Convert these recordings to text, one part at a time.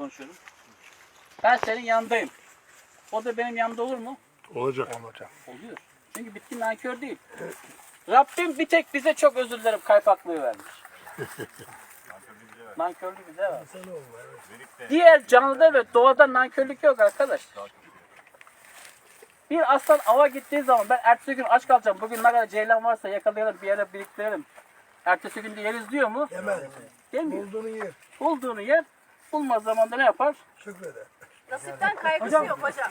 konuşuyorum. Ben senin yanındayım. O da benim yanımda olur mu? Olacak. Oluyor. Çünkü bitki nankör değil. Rabbim bir tek bize çok özür dilerim kaypaklığı vermiş. Nankörlüğü bize ver. Diğer canlıda ve doğada nankörlük yok arkadaş. Bir aslan ava gittiği zaman ben ertesi gün aç kalacağım. Bugün ne kadar ceylan varsa yakalayalım bir yere biriktirelim. Ertesi gün de yeriz diyor mu? Yemez. Demiyor. Bulduğunu yer. Bulduğunu yer. Bulmaz zamanda ne yapar? Şükreder. Nasipten kaygısı yok hocam.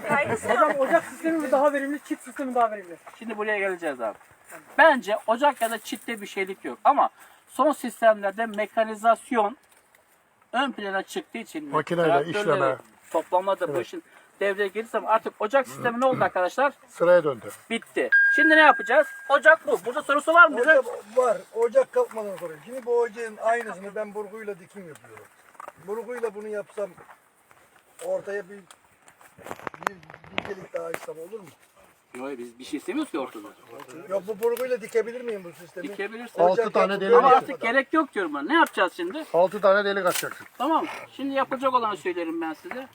kaygısı yok. Hocam ocak sistemi mi daha verimli, çift sistemi mi daha verimli? Şimdi buraya geleceğiz abi. Bence ocak ya da çitte bir şeylik yok ama son sistemlerde mekanizasyon ön plana çıktığı için Makineyle işleme. toplamada bu işin devreye girdiği zaman artık ocak sistemi ne oldu arkadaşlar? Sıraya döndü. Bitti. Şimdi ne yapacağız? Ocak bu. Burada sorusu var mı? bize? Ocak var. Ocak kalkmadan sonra. Şimdi bu ocağın aynısını ben burguyla dikim yapıyorum. Burguyla bunu yapsam ortaya bir bir dikelik daha açsam olur mu? Yok biz bir şey istemiyoruz ki ortada. Yok bu burguyla dikebilir miyim bu sistemi? Dikebilirsin. Altı tane delik böyle Ama artık yapmadan. gerek yok diyorum ben. Ne yapacağız şimdi? Altı tane delik açacaksın. Tamam. Şimdi yapılacak olanı söylerim ben size.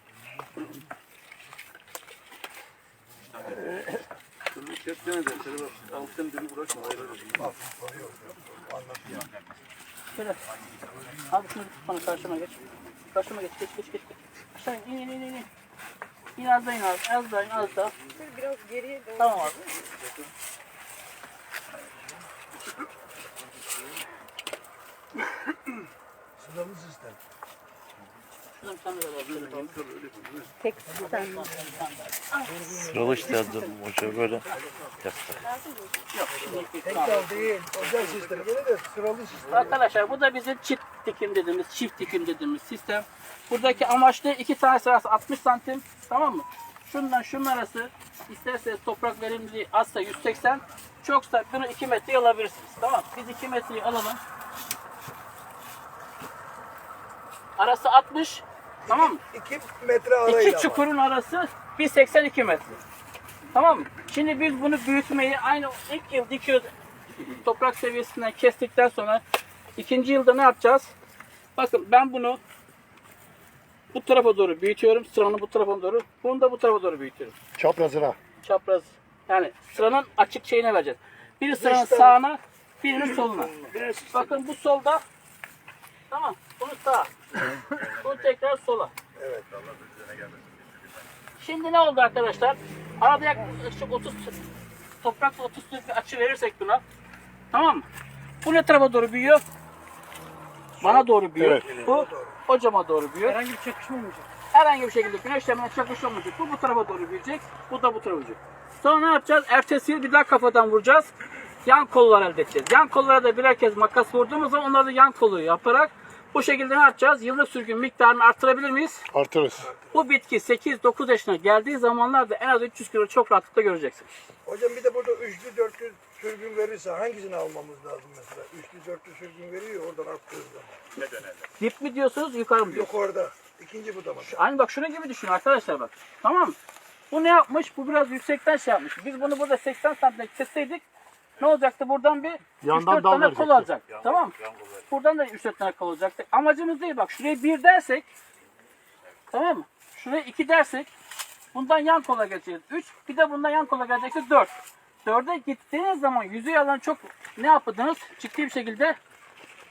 Şöyle. Abi şunu bana karşıma geç. Karşıma geç, geç, geç, geç. Aşağı in, in, in, in, in. İn az daha in az, az daha in, az daha. Biraz geriye doğru. Tamam abi. Sıralı sistem. Şuradan tane daha var. Şöyle. Tek mi? Sıralı işte hoca böyle yaptı. Yok, şimdi Tek dal değil. Ocak sistemi. Gene de sıralı sistem. Arkadaşlar bu da bizim çift dikim dediğimiz, çift dikim dediğimiz sistem. Buradaki amaçlı iki tane sırası 60 santim. Tamam mı? Şundan şunun arası isterseniz toprak verimliliği azsa 180, çoksa bunu 2 metreye alabilirsiniz. Tamam Biz 2 metreyi alalım. Arası 60. Tamam mı? 2 metre arayla İki çukurun arası 1.82 metre. Tamam mı? Şimdi biz bunu büyütmeyi aynı ilk yıl dikiyoruz. Toprak seviyesinden kestikten sonra ikinci yılda ne yapacağız? Bakın ben bunu bu tarafa doğru büyütüyorum. Sıranın bu tarafa doğru. Bunu da bu tarafa doğru büyütüyorum. Çaprazına. Çapraz. Yani sıranın açık şeyine vereceğiz. Biri sıranın Dıştan- sağına, birinin soluna. Bakın bu solda. Tamam. Bunu sağa. Bunu tekrar sola. Evet. Şimdi ne oldu arkadaşlar? Arada yaklaşık 30 toprakla 30 bir açı verirsek buna. Tamam mı? Bu ne tarafa doğru büyüyor? Bana doğru büyüyor. Bu hocama doğru büyüyor. Herhangi bir çakışma olmayacak. Herhangi bir şekilde güneşlemeye çakışma olmayacak. Bu bu tarafa doğru büyüyecek. Bu da bu tarafa büyüyecek. Sonra ne yapacağız? Ertesi yıl bir daha kafadan vuracağız. Yan kollar elde edeceğiz. Yan kollara da birer kez makas vurduğumuz zaman onları da yan kolu yaparak bu şekilde ne yapacağız? Yıllık sürgün miktarını arttırabilir miyiz? Artırız. Bu bitki 8-9 yaşına geldiği zamanlarda en az 300 kilo çok rahatlıkla göreceksiniz. Hocam bir de burada üçlü dörtlü sürgün verirse hangisini almamız lazım mesela? Üçlü dörtlü sürgün veriyor oradan arttığız zaman. Dip mi diyorsunuz, yukarı mı diyorsunuz? Yok orada. İkinci budama. Aynı bak şuna gibi düşünün arkadaşlar bak. Tamam mı? Bu ne yapmış? Bu biraz yüksekten şey yapmış. Biz bunu burada 80 santim kesseydik ne olacaktı? Buradan bir Yandan 3-4 dal tane verecekti. kol alacak. Tamam mı? Buradan da 3-4 tane kol olacaktı. Amacımız değil bak. Şuraya 1 dersek tamam mı? Şuraya 2 dersek bundan yan kola geçeceğiz. 3 bir de bundan yan kola gelecekse 4. 4'e gittiğiniz zaman yüzey alanı çok ne yaptınız? Ciddi bir şekilde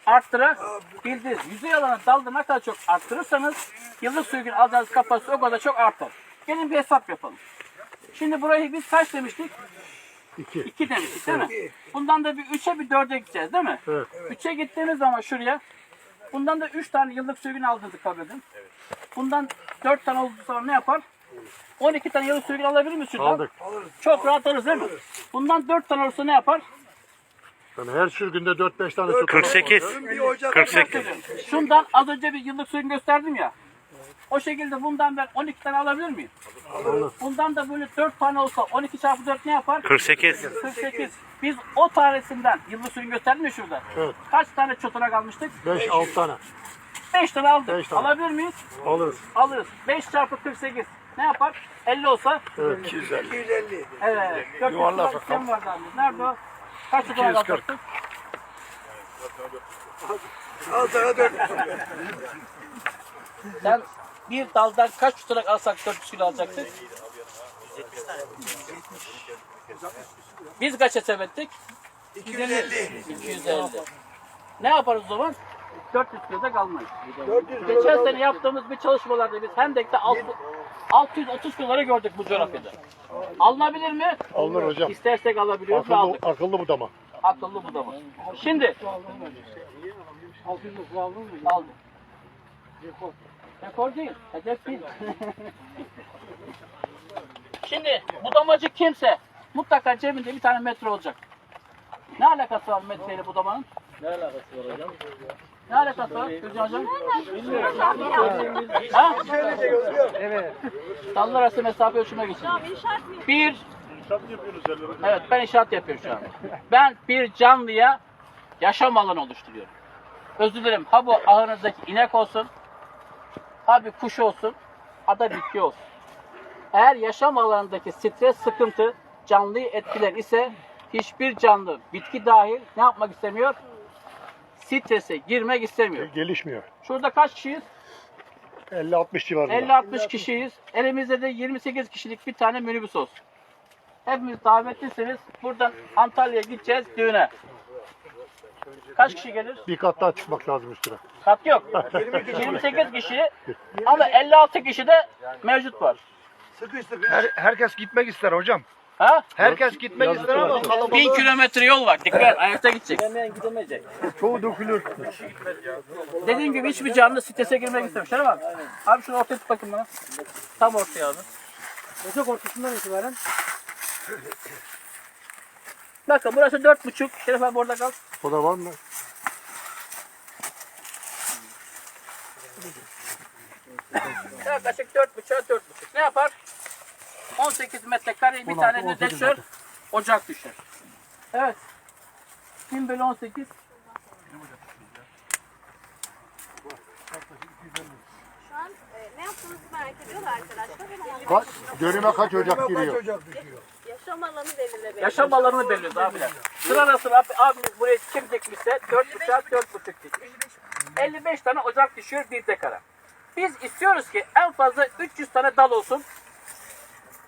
arttırabildiniz. Yüzey alanı dalda ne kadar çok arttırırsanız yıllık sürgün alacağınız kapasite o kadar çok artar. Gelin bir hesap yapalım. Şimdi burayı biz kaç demiştik? İki. 2 demiştik değil mi? Bundan da bir 3'e bir 4'e gideceğiz değil mi? Evet. 3'e gittiğimiz zaman şuraya bundan da 3 tane yıllık sürgün aldığınızı kabul edin. Bundan 4 tane olduğu zaman ne yapar? 12 tane yıllık sürgün alabilir miyiz şuradan? Aldık. Çok rahat alırız değil mi? Bundan 4 tane olursa ne yapar? Yani her sürgünde 4-5 tane tutar. 48. Bir ocak 48. Şundan az önce bir yıllık sürgün gösterdim ya. O şekilde bundan ben 12 tane alabilir miyim? Bundan da böyle 4 tane olsa 12 çarpı 4 ne yapar? 48. 48. Biz o tanesinden yıllık sürgün gösterdim ya şurada. Evet. Kaç tane çotarak almıştık? 5-6 tane. 5 tane aldık. Beş tane. Alabilir miyiz? Alırız. Alırız. 5 çarpı 48 ne yapar? 50 olsa. Evet. 250. Evet. Yuvarlak rakam. Nerede o? Kaç çotarak 240. alacaksın? Al sana dört. Sen bir daldan kaç tutarak alsak 400 kilo alacaktık? Biz kaç hesap ettik? 250. 250. Ne yaparız o zaman? 400 kiloda kalmayız. 400 kilo Geçen sene yaptığımız bir çalışmalarda biz Hendek'te alt- 630 kiloları gördük bu coğrafyada. Alınabilir mi? Alınır hocam. İstersek alabiliyoruz ve Akıllı, aldık. akıllı budama. Akıllı bu da mı? Şimdi 600 lira aldın mı? aldım. Rekor değil. Hedef değil. Şimdi budamacı kimse mutlaka cebinde bir tane metre olacak. Ne alakası var metreyle budamanın? Ne alakası var hocam? Ne alakası var Gülcan hocam? Ha? Evet. Dallar arası mesafe ölçüme geçin. İnşaat mı? Bir Evet ben inşaat yapıyorum şu an. Ben bir canlıya yaşam alanı oluşturuyorum. Özür dilerim. Ha bu ahırınızdaki inek olsun, ha bir kuş olsun, ha da bitki olsun. Eğer yaşam alanındaki stres, sıkıntı canlıyı etkiler ise hiçbir canlı, bitki dahil ne yapmak istemiyor? Strese girmek istemiyor. Gelişmiyor. Şurada kaç kişiyiz? 50-60 civarında. 50-60 kişiyiz. Elimizde de 28 kişilik bir tane minibüs olsun. Hepimiz davetlisiniz. Buradan Antalya'ya gideceğiz düğüne. Kaç kişi gelir? Bir kat daha çıkmak lazım üstüne. Kat yok. 28 kişi ama 56 kişi de mevcut var. Sıkış sıkış. Her, herkes gitmek ister hocam. Ha? Herkes gitmek ister ama kalabalık. 1000 kilometre yol var. Dikkat ayakta gidecek. gidemeyecek. Çoğu dökülür. Dediğim gibi hiçbir canlı strese girmek istemiyor. Şöyle bak. Abi şunu ortaya tut bakayım bana. Tam ortaya abi. Ocak ortasından itibaren Bakın burası 4,5. Şeref abi orada kal. O da var mı? Yaklaşık 4,5'a 4,5. Ne yapar? 18 metrekare bir tane de düşer. Ocak düşer. Evet. 1000 bölü 18. Şu an e, ne yaptığınızı merak ediyorlar arkadaşlar. Kaç, dönüme kaç ocak Kaç giriyor? ocak düşüyor? Yaşam alanı belirlemek. Yaşam alanını belirliyoruz abiler. Sıra sıra abi, abimiz buraya kim dikmişse 4,5'a 4,5 dikmiş. 55 tane ocak düşüyor bir dekara. Biz istiyoruz ki en fazla 300 tane dal olsun.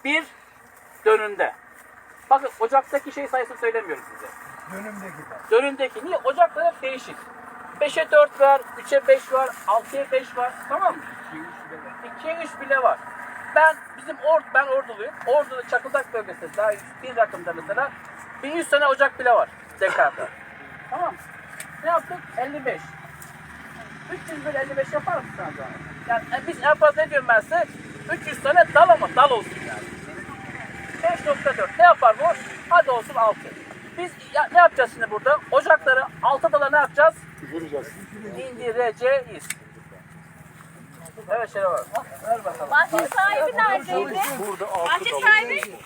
Bir dönünde. Bakın ocaktaki şey sayısını söylemiyorum size. Dönümdeki bak. Dönündeki. Niye? Ocaklar hep değişik. 5'e 4 var, 3'e 5 var, 6'ya 5 var. Tamam mı? 2'ye 3 bile var. Ben bizim or ben orduluyum. Ordu'da Çakıldak bölgesinde daha bir rakımda mesela 1100 tane ocak bile var dekarda. tamam mı? Ne yaptık? 55. 300 bölü 55 yapar mısın acaba? Yani e, biz en fazla ne diyorum ben size? 300 tane dal ama dal olsun. 5.4 ne yapar bu? Hadi olsun 6. Biz ya, ne yapacağız şimdi burada? Ocakları 6 dala ne yapacağız? Düşüreceğiz. İndireceğiz. Evet şöyle var. Ver bakalım. Bahçe sahibi neredeydi? Bahçe sahibi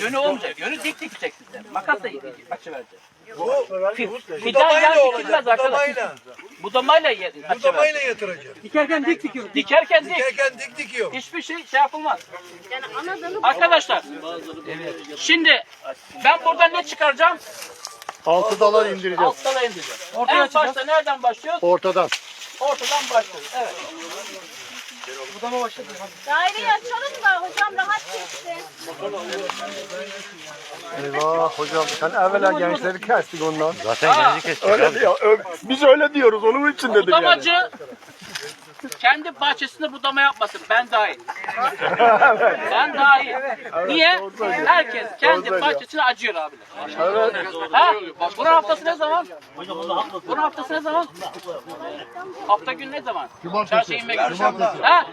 Yönü olmayacak. Yönü dik dikeceksin sen. Makasla açı vereceksin. Bu Fidan yan dikilmez arkadaş. Budamayla. Budamayla ye- açı Budamayla yatıracak. dikerken dik dikiyoruz. Dikerken dik. Dikerken dik dikiyor. Hiçbir şey şey yapılmaz. yani Arkadaşlar. Şimdi ben buradan ne çıkaracağım? Altı dala indireceğiz. Alt dala indireceğim. Ortaya en açacağız. başta nereden başlıyoruz? Ortadan. Ortadan başlıyoruz. Evet. Budama başladı. daireyi açalım da hocam rahat çeksin. Eyvah hocam sen evvela gençleri kestik ondan. Zaten genci kesecek Öyle abi. diyor. ö- Biz öyle diyoruz onun için dedim yani. Budamacı kendi bahçesinde budama yapmasın. Ben dahil. Ben dahil. Niye? Herkes kendi bahçesine acıyor abiler. Ha? Bunun haftası ne zaman? Bunun haftası ne zaman? Hafta günü ne zaman? İnme günü. Ha?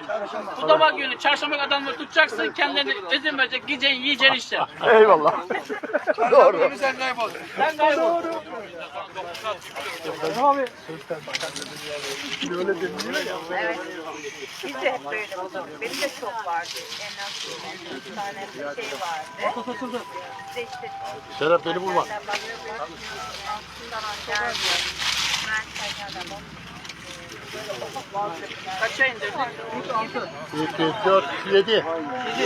Budama günü. Çarşamba adamları tutacaksın. Kendilerini izin verecek. Gideceksin, yiyeceksin işte. Eyvallah. Doğru. Sen kaybol. Sen kaybol. Abi Öyle deniliyor ya. Biz de hep böyle. Benim de çok vardı. En az bir tane bir şey vardı. Bir de işte Serap beni bulma. Kaça indirdik? 2, 4, 7.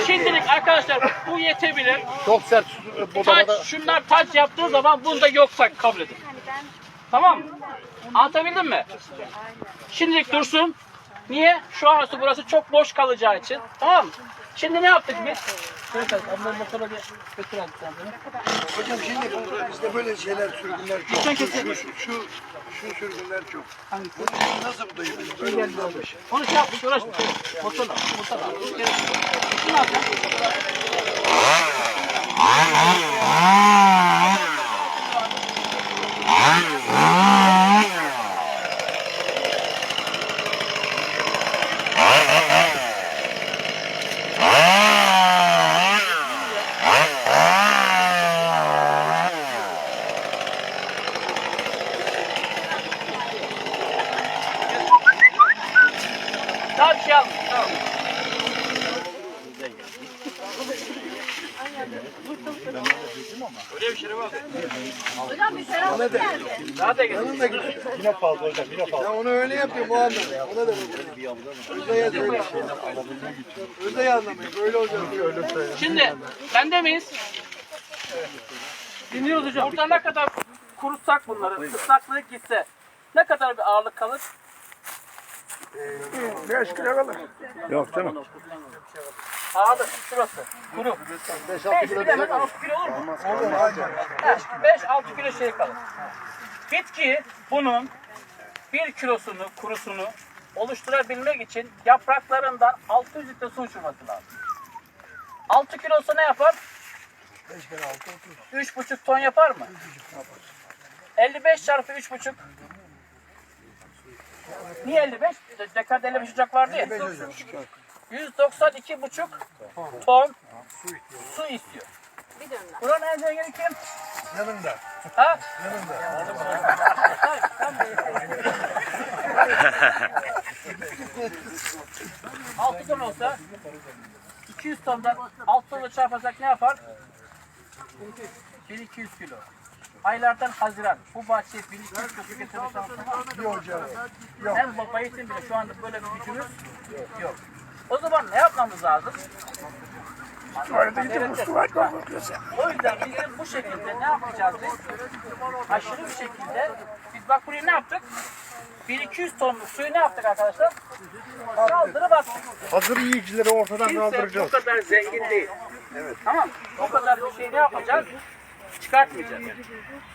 Şimdilik arkadaşlar bu yetebilir. Çok sert Taç, şunlar taç yaptığı zaman bunda yoksa kabul edin. Tamam mı? Anlatabildim mi? Şimdilik dursun. Niye? Şu an burası çok boş kalacağı için. Tamam mı? Şimdi ne yaptık biz? Ablam motoru bir götür sen beni. Hocam şimdi bu- bizde böyle şeyler sürgünler çok. Şu, şu, şu, şu sürgünler çok. Hangisi? Nasıl dayı? Böyle olmamış. Onu şey yapmış, uğraşmış. Motorla, motorla. Şunu alacağım. Daha bir şey. Tamam. Hocam bir ferahlık geldi. Daha da. Onun da güzel. Yine fazla hocam, fazla. Ya onu öyle yapıyor Muhammed. Ona da böyle. Özdeye söyle. Özdeye anlamıyor. Böyle olacak. Öyle söyle. Şimdi bende miyiz? Dinliyoruz hocam. Burada ne kadar kurutsak bunları, ıslaklığı gitse ne kadar bir ağırlık kalır? 5 kilo kalır. Yok canım. Ağırlık şurası. Kuru. 5-6 kilo. 6 kilo olur mu? Olur hocam. 5-6 kilo şey kalır. Bitki bunun 1 kilosunu, kurusunu oluşturabilmek için yapraklarından 600 litre su uçurması lazım. 6 kilosu ne yapar? 5 kere 6 30. 3,5 ton yapar mı? 55 çarpı 3,5 Niye 55? De- Dekad 55 ocak vardı ya. 5 hocam. 192,5 ton su istiyor. Buranın en zengini kim? Yanında. Ha? Yanında. Altı ton olsa 200 tondan 6 tonla çarparsak ne yapar? 1200 kilo. Aylardan Haziran bu bahçeye 1200 kilo getirme şansı var mı? Bir hocam. Hem baba için bile şu anda böyle bir gücümüz yok. O zaman ne yapmamız lazım? O yüzden bizim bu şekilde ne yapacağız biz? Aşırı bir şekilde biz bak buraya ne yaptık? 1200 tonluk suyu ne yaptık arkadaşlar? Kaldırıp attık. Hazır yiyicileri ortadan Kimse bu kaldıracağız. kadar zengin değil. Evet. Tamam. O kadar bir şey ne yapacağız? Çıkartmayacağız.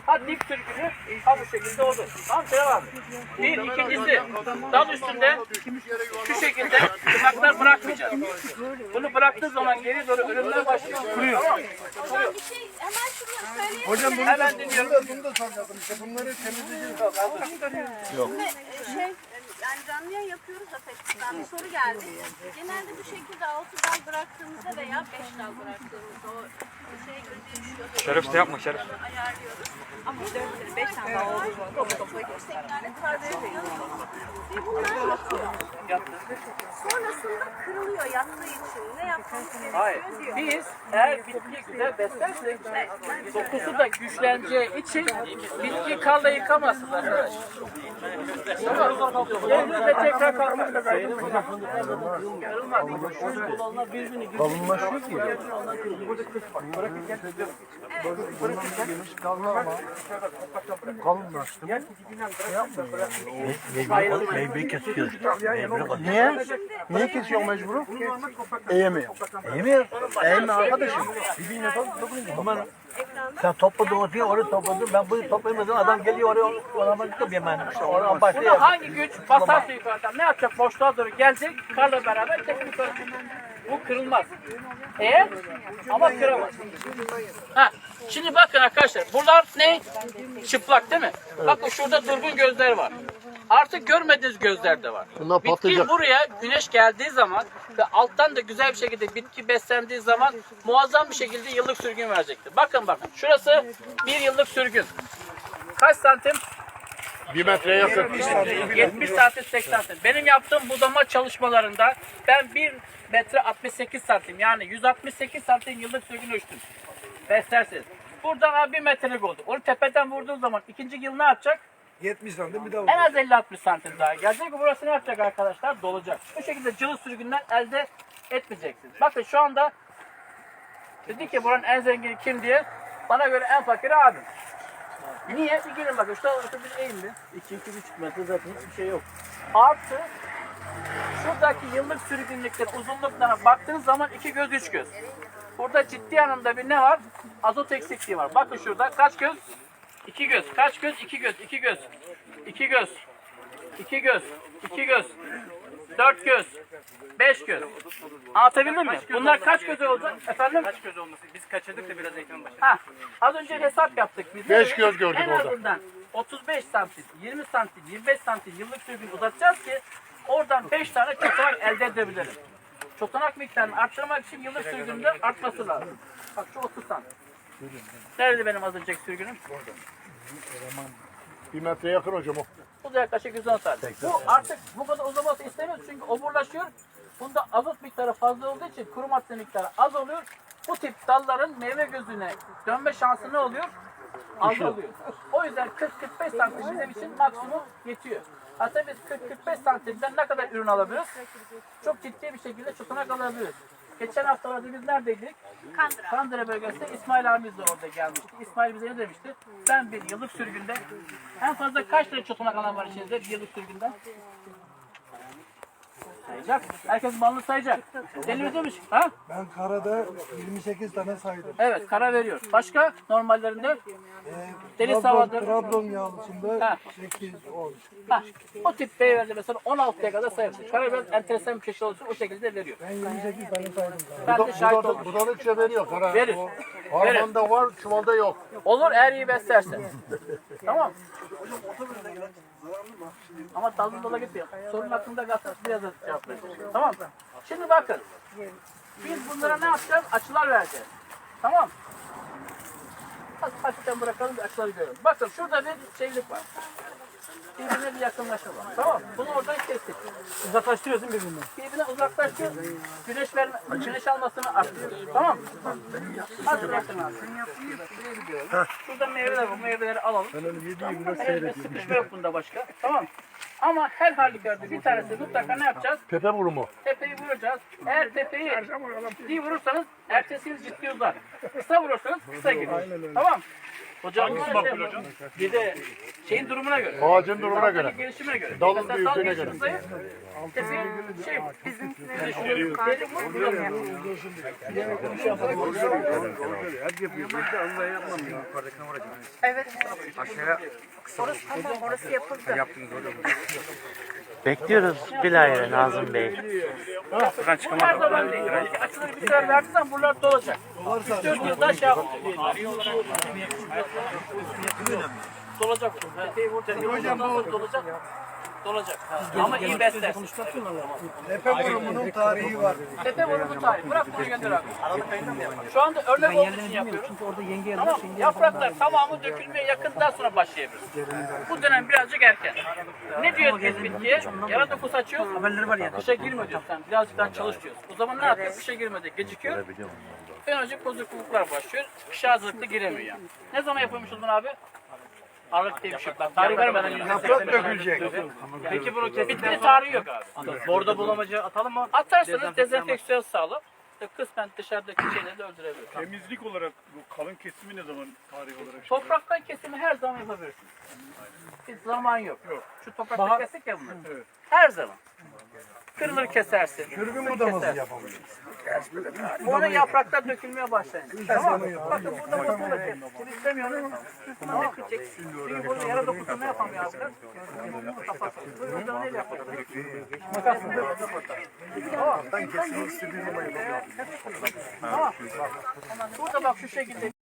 Ha dip sürgünü ha bu şekilde olur. Tamam Selam abi. Bir, ikincisi dal üstünde şu şekilde tırnaklar bırakmayacağız. Bunu bıraktığı zaman geri doğru ölümler başlıyor. Kuruyor. Hocam bir şey hemen şunu söyleyelim. Hocam bunu Hemen da, dinliyorum. bunu da, bunu da soracaktım işte. Bunları temizleyeceğiz. Şimdi e, şey yani canlı yayın yapıyoruz da Facebook'tan bir soru geldi. Genelde bu şekilde 6 dal bıraktığımızda veya 5 dal bıraktığımızda o şey. Şeref de yapma Şeref. Ayarlıyoruz. Ama 4 5 tane daha. Topu topu bunlar yatıyor. Sonrasında kırılıyor yattığı için. Ne yapmamız Hayır. gerekiyor diyor. Biz eğer bitkiyi güzel beslersek dokusu da güçleneceği için bitki karla yıkamazsınız arkadaşlar. Tamam. Gelir ve tekrar kalkar. Kalınlaşıyor ki. Kalınlaştı. Meyveyi kesiyor. Niye? Niye kesiyor mecburu? Eğemiyor. Eğemiyor. Eğme arkadaşım. Birbirine toplayın. Sen topladın ortaya oraya topladın. Ben bunu toplayamadım. Adam geliyor oraya oraya gidiyor hemen. İşte oradan başlıyor. Bunu hangi güç basarsa yukarıdan ne yapacak? Boşluğa doğru gelecek. Karla beraber tekrar yukarı. Bu kırılmaz. Eğer ama kıramaz. Ha, şimdi bakın arkadaşlar. Bunlar ne? Çıplak değil mi? Bakın şurada durgun gözler var. Artık görmediğiniz gözler de var. Bunlar Bitki patlayacak. buraya güneş geldiği zaman ve alttan da güzel bir şekilde bitki beslendiği zaman muazzam bir şekilde yıllık sürgün verecektir. Bakın bakın. Şurası bir yıllık sürgün. Kaç santim? Bir metreye yakın. 70 santim 80 santim. Benim yaptığım budama çalışmalarında ben 1 metre 68 santim yani 168 santim yıllık sürgün ölçtüm. Beslerseniz. Buradan abi 1 metrelik oldu. Onu tepeden vurduğun zaman ikinci yıl ne yapacak? 70 santim bir daha En az 50-60 santim daha gelecek. Burası ne yapacak arkadaşlar? Dolacak. Bu şekilde cılız sürgünler elde etmeyeceksiniz. Bakın şu anda dedi ki buranın en zengini kim diye. Bana göre en fakiri abim. Niye? Bir gelin bakın. Şurada orta bir eğim bir. 2-2,5 metre zaten hiçbir şey yok. Artı şuradaki yıllık sürgünlüklerin uzunluklarına baktığınız zaman iki göz üç göz. Burada ciddi anlamda bir ne var? Azot eksikliği var. Bakın şurada kaç göz? İki göz. Kaç göz? İki göz. İki göz. İki göz. İki göz. İki göz. Dört göz. Beş göz. Anlatabildim mi? Bunlar kaç göz olacak? Efendim? Kaç göz olması? Biz kaçırdık da biraz ekran başında. Ha. Az önce hesap yaptık biz. Beş göz gördük en orada. azından 35 santim, 20 santim, 25 santim yıllık sürgün uzatacağız ki oradan 5 tane çotanak elde edebilelim. Çotanak miktarını arttırmak için yıllık sürgünde artması lazım. Bak şu 30 santim. Nerede benim az önceki sürgünüm? Bir metre yakın hocam o. Bu da yaklaşık 110 santim. Bu artık bu kadar uzaması istemiyoruz çünkü oburlaşıyor. Bunda azot miktarı fazla olduğu için kuru madde miktarı az oluyor. Bu tip dalların meyve gözüne dönme şansı ne oluyor? Az oluyor. O yüzden 40-45 santim bizim için maksimum yetiyor. Hatta biz 40-45 santimden ne kadar ürün alabiliriz? Çok ciddi bir şekilde çotanak alabiliriz. Geçen haftalarda biz neredeydik? Kandıra. Kandıra bölgesinde İsmail abimiz de orada gelmişti. İsmail bize ne demişti? Ben bir yıllık sürgünde en fazla kaç tane çotanak alan var içinizde bir yıllık sürgünde? Sayacak. Herkes balını sayacak. Deli demiş. Ha? Ben karada 28 tane saydım. Evet kara veriyor. Başka normallerinde Ee, Deniz havadır. Trabzon yağlısında Ha. 8, 10. ha, o tip beyverdi mesela 16'ya kadar sayabilir. Kara biraz enteresan bir şey olsun o şekilde veriyor. Ben 28 tane saydım. Ben de şahit oldum. Budadıkça veriyor. Kara. Verir. O Harmanda var, çuvalda yok. Olur eğer iyi beslersen. tamam. Ama dalın dala gitmiyor. Sorun hakkında da cevap vereceğim. Tamam mı? Şimdi bakın. Biz bunlara ne yapacağız? Açılar vereceğiz. Tamam. Hafif- Hafiften bırakalım bir açıları görelim. Bakın şurada bir şeylik var. Birbirine bir yakınlaşma var. Tamam mı? Bunu oradan kestik. Uzaklaştırıyorsun birbirinden. Birbirine uzaklaştır. Güneş verme, güneş almasını arttırıyor. Tamam mı? Hadi bırakın abi. Şurada meyveler var. Bu meyveleri alalım. Ben onu yediğim biraz Sıkışma yok bunda başka. Tamam mı? Ama her halükarda bir tanesi mutlaka ne yapacağız? Tepe vurumu. Tepeyi vuracağız. Eğer tepeyi ciddi vurursanız ertesi yıl ciddi uzar. Kısa vurursanız kısa gider. Tamam. Hocam nasıl bakıyor hocam? Bir de şeyin durumuna göre. Ağacın durumuna göre. Gelişime göre. Dalın Mesela büyüklüğüne göre. zayıf, Tepeyi şey bizim Evet. Orası tamam orası yapıldı. Bekliyoruz Bilal'e Nazım Bey. değil. Belki açılır bir sefer verdiğinden buralar dolacak. 3-4 yılda şey yapacak. Dolacak. Tepeyi vuracak. Hocam dolacak. Dolacak. Ama iyi besler. Tepe vurumunun tarihi var. Tepe vurumu tarihi. Bırak bunu gönder abi. Şu anda örnek olduğu için yapıyoruz. Çünkü orada yenge yerler. Tamam. Yapraklar tamamı dökülmeye yakından sonra başlayabilir. Bu dönem birazcık erken. Ne diyor bitkiye? Yara dokusu açıyoruz. Haberleri var yani. Kışa girme diyor sen. Birazcık daha çalış diyoruz. O zaman ne yapıyor? Kışa girmedi. Gecikiyor. En önce bozukluklar başlıyor. Kışa hazırlıklı giremiyor yani. Ne zaman yapıyormuşuz bunu abi? Aralık diye bir şey yok. Bak, Tarih vermeden Yaprak dökülecek. Peki bunu bitti tarihi yok abi. Bordo bulamacı atalım mı? Atarsanız dezenfeksiyon sağlar. Kısmen dışarıdaki şeyleri de öldürebilir. Temizlik olarak bu kalın kesimi ne zaman tarih olarak? Topraktan kesimi her zaman yapabilirsiniz. Hiç zaman yok. Şu toprakta kestik ya bunları. Her zaman. Kırılır kesersin. Sürgün sık budaması yapabiliriz. Sonra yapraklar dökülmeye başlayın. Tamam mı? Bakın burada bozulur ki. Siz istemiyorsunuz. Üstüne dökülecek. Çünkü burada yara dokusu ne yapamıyor abi? Kapatın. Bu yüzden neyle yapalım? Makasla. Tamam. Tamam. Burada bak şu şekilde